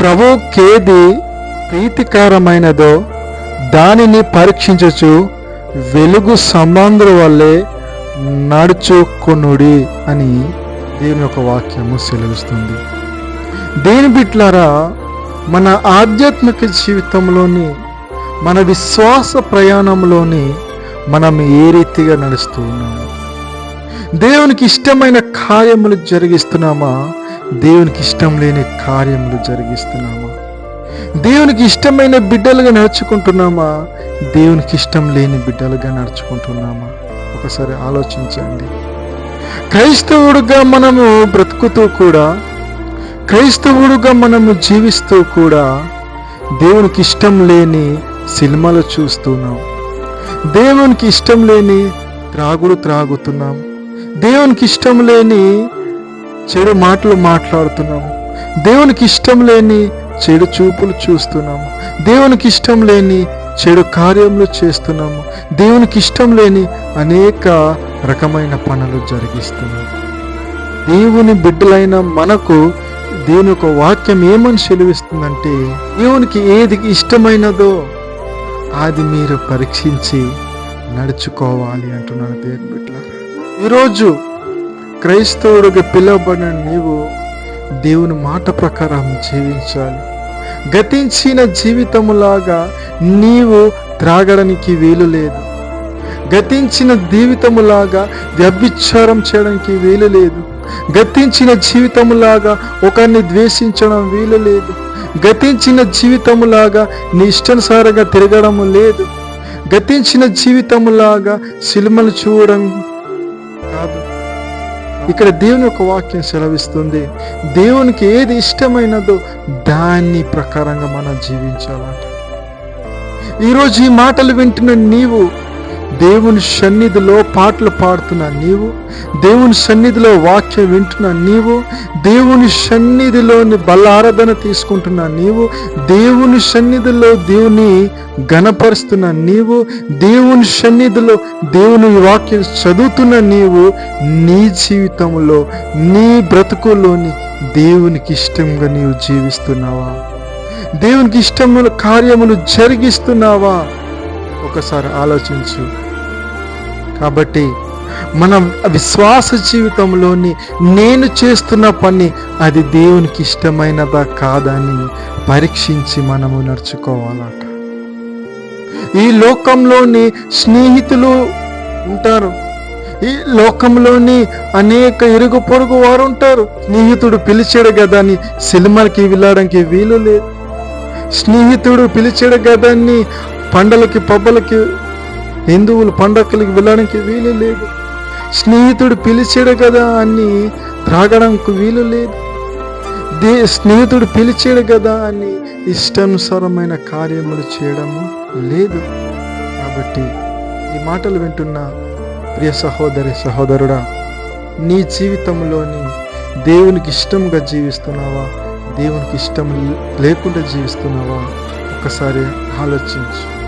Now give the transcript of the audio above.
ప్రభుకేది ప్రీతికరమైనదో దానిని పరీక్షించచ్చు వెలుగు సంబంధుల వల్లే నడుచుకొనుడి అని దేవుని యొక్క వాక్యము సెలవిస్తుంది. దేని బిట్లారా మన ఆధ్యాత్మిక జీవితంలోని మన విశ్వాస ప్రయాణంలోని మనం ఏ రీతిగా నడుస్తూ ఉన్నాము? దేవునికి ఇష్టమైన కార్యములు జరిగిస్తున్నామా? దేవునికి ఇష్టం లేని కార్యములు జరిగిస్తున్నామా? దేవునికి ఇష్టమైన బిడ్డలుగా నడుచుకుంటున్నామా? దేవునికి ఇష్టం లేని బిడ్డలుగా నడుచుకుంటున్నామా? ఒకసారి ఆలోచించండి. క్రైస్తవుడుగా మనము బ్రతుకుతూ కూడా క్రైస్తవుడుగా మనము జీవిస్తూ కూడా దేవునికి ఇష్టం లేని సినిమాలు చూస్తున్నాం. దేవునికి ఇష్టం లేని త్రాగుడు త్రాగుతున్నాం. దేవునికి ఇష్టం లేని చెడు మాటలు మాట్లాడుతున్నాము. దేవునికి ఇష్టం లేని చెడు చూపులు చూస్తున్నాము. దేవునికి ఇష్టం లేని చెడు కార్యములు చేస్తున్నాము. దేవునికి ఇష్టం లేని అనేక రకమైన పనులు జరిగిస్తున్నాము. దేవుని బిడ్డలైన మనకు దేవుని యొక్క వాక్యం ఏమని సెలవిస్తుందంటే దేవునికి ఏది ఇష్టమైనదో అది మీరు పరీక్షించి నడుచుకోవాలి అంటున్నాను దేవుని బిడ్డలారా. ఈరోజు క్రైస్తవుడిగా పిలువబడిన నీవు దేవుని మాట ప్రకారం జీవించాలి. గతించిన జీవితములాగా నీవు త్రాగడానికి వీలు లేదు. గతించిన జీవితములాగా వ్యభిచారం చేయడానికి వీలు లేదు. గతించిన జీవితములాగా ఒకరిని ద్వేషించడం వీలు లేదు. గతించిన జీవితములాగా నీ ఇష్టానుసారంగా తిరగడం లేదు. గతించిన జీవితములాగా సినిమలు చూడడం ఇక్కడ దేవుని యొక్క వాక్యం సెలవిస్తుంది. దేవునికి ఏది ఇష్టమైనదో దాన్ని ప్రకారంగా మనం జీవించాలంట. ఈరోజు ఈ మాటలు వింటున్న నీవు దేవుని సన్నిధిలో పాటలు పాడుతున్న నీవు దేవుని సన్నిధిలో వాక్యం వింటున్న నీవు దేవుని సన్నిధిలోని బలారాధన తీసుకుంటున్న నీవు దేవుని సన్నిధిలో దేవుని గణపరుస్తున్న నీవు దేవుని సన్నిధిలో దేవుని వాక్యం చదువుతున్న నీవు నీ జీవితంలో నీ బ్రతుకులోని దేవునికి ఇష్టంగా నీవు జీవిస్తున్నావా? దేవునికి ఇష్టముల కార్యములు జరిగిస్తున్నావా? ఒకసారి ఆలోచించు. కాబట్టి మనం విశ్వాస జీవితంలోని నేను చేస్తున్న పని అది దేవునికి ఇష్టమైనదా కాదని పరీక్షించి మనము నడుచుకోవాలట. ఈ లోకంలోని స్నేహితులు ఉంటారు. ఈ లోకంలోని అనేక ఇరుగు పొరుగు వారు ఉంటారు. స్నేహితుడు పిలిచాడు కదా అని సినిమాలకి వెళ్ళడానికి వీలు లేదు. స్నేహితుడు పిలిచాడు కదా అని పండలకి పబ్బలకి హిందువులు పండగలకి వెళ్ళడానికి వీలు లేదు. స్నేహితుడు పిలిచాడు కదా అని త్రాగడానికి వీలు లేదు. దే స్నేహితుడు పిలిచాడు కదా అని ఇష్టానుసారమైన కార్యములు చేయడము లేదు. కాబట్టి ఈ మాటలు వింటున్న ప్రియ సహోదరి సహోదరుడా నీ జీవితంలోని దేవునికి ఇష్టంగా జీవిస్తున్నావా? దేవునికి ఇష్టం లేకుండా జీవిస్తున్నావా? ఒకసారి ఆలోచించు.